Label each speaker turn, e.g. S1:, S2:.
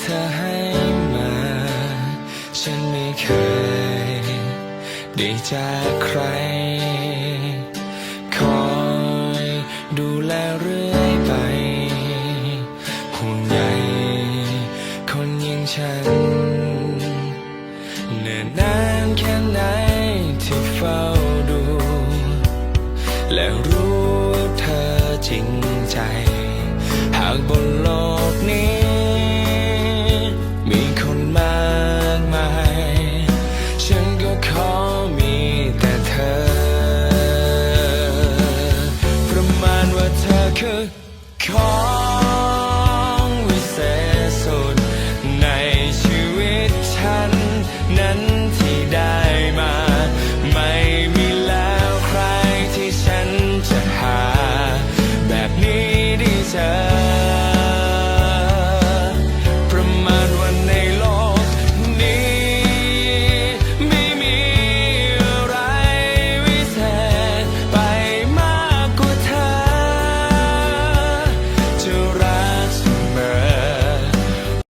S1: เธอให้มา ฉันไม่เคยได้จากใคร คอยดูแลเรื่อยไปหุ่นใหญ่คนยิ่งฉัน เนิ่นนานแค่ไหนที่เฝ้าดู และรู้เธอจริงใจ หากบนานว่าเธอคือของวิเศษสุดในชีวิตฉัน นั้นที่ได้มา ไม่มีแล้วใครที่ฉันจะหา แบบนี้ได้เธอ